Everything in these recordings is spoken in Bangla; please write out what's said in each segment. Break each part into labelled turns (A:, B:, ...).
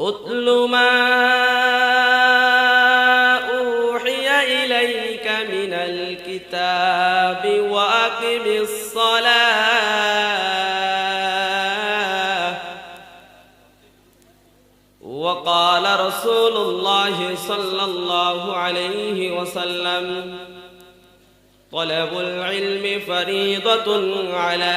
A: أتل ما أوحي إليك من الكتاب وأقم الصلاة. وقال رسول الله صلى الله عليه وسلم طلب العلم فريضة على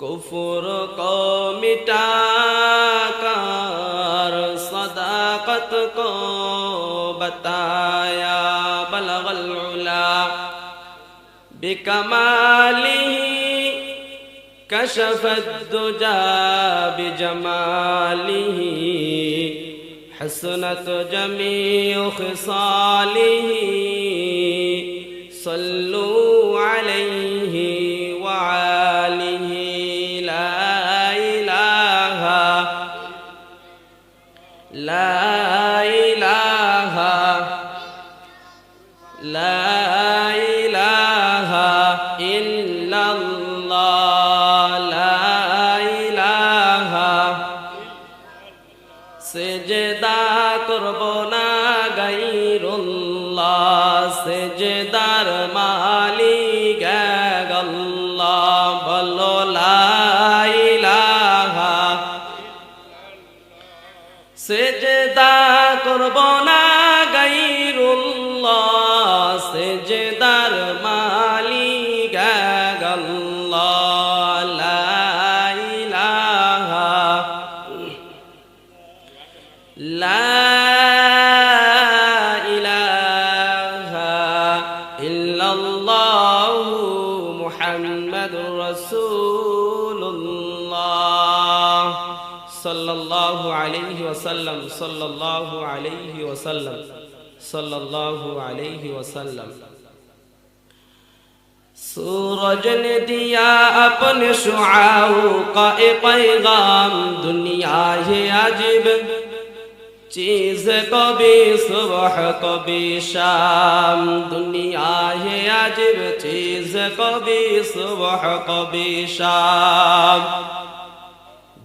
A: কুফুর কমিটাকার صداقت کو بتایا بلغ العلا بكماله كشف الدجى بجماله حسنت جميع خصاله صلوا عليه লাইলাহা লাইলাহা ইল্লাল্লাহ লাইলাহা সেজদা করব না মা সেজদা করব না গাইরুল্লাহ সেজদার মালিক আলাইহি ওয়াসাল্লাম সাল্লাল্লাহু আলাইহি ওয়াসাল্লাম সাল্লাল্লাহু আলাইহি ওয়াসাল্লাম सूरज ने दिया अपने शुआओं का एक पैगाम दुनिया है अजीब चीज कभी सुबह कभी शाम दुनिया है अजीब चीज कभी सुबह कभी शाम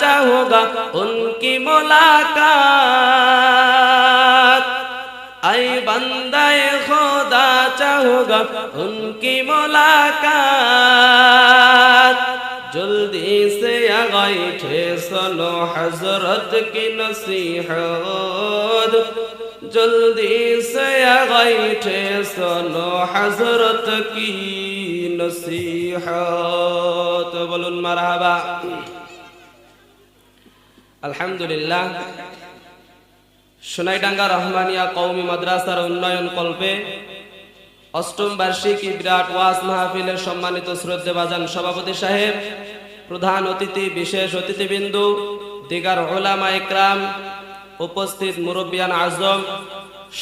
A: चाहोगा उनकी मुलाकात आए बंदाए खुदा चाहोगा उनकी मुलाकात जल्दी से आगे सुनो हजरत की नसीहत जल्दी से आगे सुनो हजरत की नसीहत बोलुन मरहबा আলহামদুলিল্লাহ, সোনাইডাঙ্গা রহমানিয়া কৌমি মাদ্রাসার উন্নয়ন কল্পে অষ্টম বার্ষিকী বিরাট ওয়াজ মাহফিলের সম্মানিত শ্রদ্ধে বাজান সভাপতি সাহেব, প্রধান অতিথি, বিশেষ অতিথিবৃন্দু, দিগার ওলামা ইকরাম উপস্থিত মুরব্বিয়ান আজম,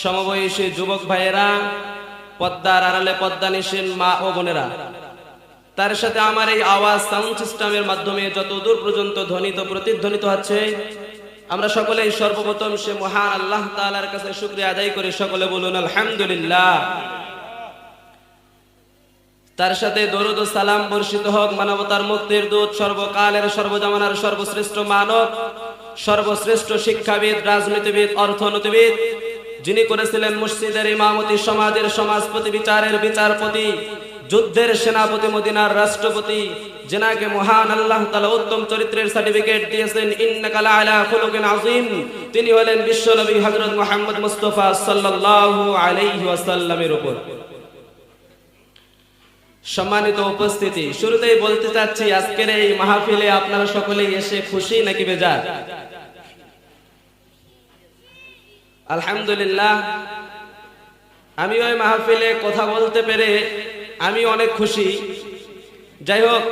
A: সমবয়সী যুবক ভাইয়েরা, পদ্মার আড়ালে পদ্মানিসীন মা ও বোনেরা। তার সাথে আমার এই আওয়াজ সাউন্ড সিস্টেমের মাধ্যমে যত দূর পর্যন্ত ধ্বনিত, প্রতিধ্বনিত হচ্ছে, আমরা সকলেই সর্বপ্রথম সে মহান আল্লাহ তাআলার কাছে শুকরিয়া আদায় করি। সকলে বলুন, আলহামদুলিল্লাহ। তার সাথে দরুদ ও সালাম বর্ষিত হোক, মানবতার মুক্তির দূত, সর্বকালের, সর্বজমানার সর্বশ্রেষ্ঠ মানব, সর্বশ্রেষ্ঠ শিক্ষাবিদ, রাজনীতিবিদ, অর্থনীতিবিদ, যিনি করেছিলেন মসজিদের ইমামতি, সমাজের সমাজপতি, বিচারের বিচারপতি যুদ্ধের সেনাপতি মদিনার রাষ্ট্রপতি যেনাকে মহান আল্লাহ তাআলা উত্তম চরিত্রের সার্টিফিকেট দিয়েছেন, ইন্নাকা আলা খুলুকিন আযীম। তিনি হলেন বিশ্বনবী হযরত মুহাম্মদ মুস্তাফা সাল্লাল্লাহু আলাইহি ওয়াসাল্লামের উপর। সম্মানিত উপস্থিতি, শুরুতেই বলতে চাচ্ছি, আজকের এই মাহফিলে আপনারা সকলেই এসে খুশি নাকি বেজার? আলহামদুলিল্লাহ, আমি ওই মাহফিলে কথা বলতে পেরে আমি অনেক খুশি। যাই হোক,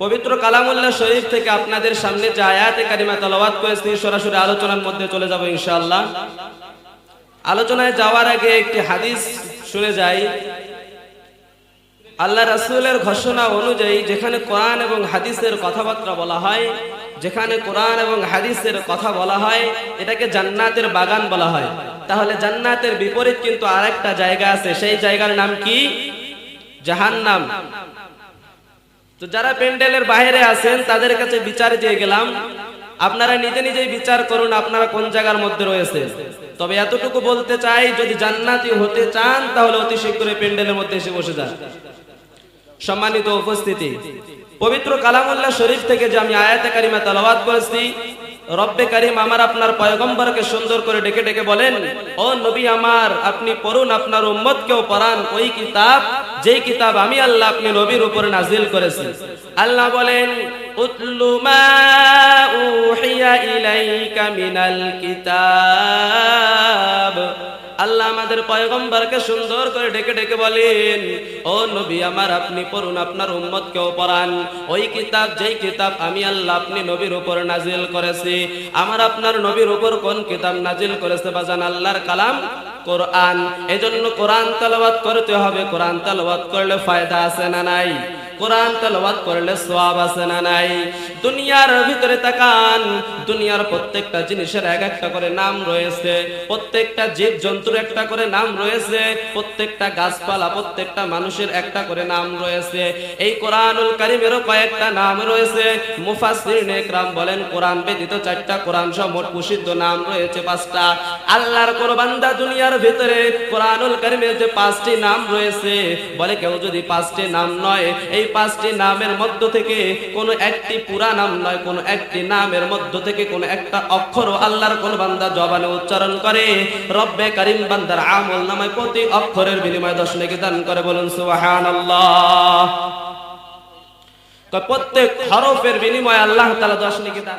A: পবিত্র কালামুল্লাহ শরীফ থেকে আপনাদের সামনে যে আয়াতে কারিমা তালাওয়াত করেছি, সরাসরি আলোচনার মধ্যে চলে যাব ইনশাআল্লাহ। আলোচনায় যাওয়ার আগে একটি হাদিস শুনে যাই। আল্লাহ রাসূলের ঘোষণা অনুযায়ী যেখানে কোরআন এবং হাদিসের কথাবার্তা বলা হয়, যেখানে কোরআন এবং হাদিসের কথা বলা হয়, এটাকে জান্নাতের বাগান বলা হয়। তাহলে জান্নাতের বিপরীত কিন্তু আরেকটা জায়গা আছে। সেই জায়গার নাম কি? জাহান্নাম। তো যারা প্যান্ডেলের বাইরে আছেন, তাদের কাছে বিচার দিয়ে গেলাম। আপনারা নিজে নিজেই বিচার করুন আপনারা কোন জায়গার মধ্যে রয়েছে তবে এতটুকু বলতে চাই, যদি জান্নাতি হতে চান, তাহলে অতি শীঘ্রই প্যান্ডেলের মধ্যে এসে বসে যান। সম্মানিত উপস্থিতি, পবিত্র কালামুল্লাহ শরীফ থেকে যে আমি আয়াতে কারিমা তালাবাদ করেছি রব্বে কারিম আমার আপনার পয়গম্বরকে সুন্দর করে ডেকে ডেকে বলেন, ও নবী আমার, আপনি পড়ুন আপনার উম্মতকেও পড়ান ওই কিতাব, যেই কিতাব আমি আল্লাহ আপনি নবীর উপরে নাজিল করেছি আল্লাহ বলেন, উতলু মা উহিয়া ইলাইকা মিনাল কিতাব। আল্লাহ আমাদের পয়গম্বরকে সুন্দর করে ডেকে ডেকে বলেন, ও নবী আমার, আপনি পড়ুন আপনার উম্মতকেও পড়ান ওই কিতাব, যেই কিতাব আমি আল্লাহ আপনি নবীর উপর নাজিল করেছি। আমার আপনার নবীর উপর কোন কিতাব নাজিল করেছে বাজান আল্লাহর কালাম? কোরআন। এজন্য কোরআন তেলাওয়াত করতে হবে। কোরআন তেলাওয়াত করলে ফায়দা আছে না নাই? কোরআন তেলাওয়াত করলে সওয়াব আছে না নাই? দুনিয়ার ভিতরে তাকান, দুনিয়ার প্রত্যেকটা জিনিসের এক একটা করে নাম রয়েছে। প্রত্যেকটা জীব জন্তুর একটা করে নাম রয়েছে। প্রত্যেকটা গাছপালা, প্রত্যেকটা মানুষের একটা করে নাম রয়েছে। এই কোরআনুল কারিমেরও কয়েকটা নাম রয়েছে। মুফাসসিরিন একরাম বলেন, কোরআন ব্যতীত চারটা কোরআন সহ মোট প্রসিদ্ধ নাম রয়েছে পাঁচটা। আল্লাহর কোন বান্দা দুনিয়ার ভিতরে কোরআনুল কারিমের যে পাঁচটি নাম রয়েছে, বলে কেউ যদি পাঁচটি নাম নয়, এই পাঁচটি নামের মধ্য থেকে কোনো একটি পুরা নাম নয়, কোনো একটি নামের মধ্য থেকে কোনো একটা অক্ষর আল্লাহর কোন বান্দা জবানে উচ্চারণ করে। রব্বে কারিম বান্দার আমল নামায় প্রতি অক্ষরের বিনিময় দশ নাকি দান করে বলুন, সুবহানাল্লাহ। প্রত্যেক হরফের বিনিময় আল্লাহ তাআলা দশ নাকি দান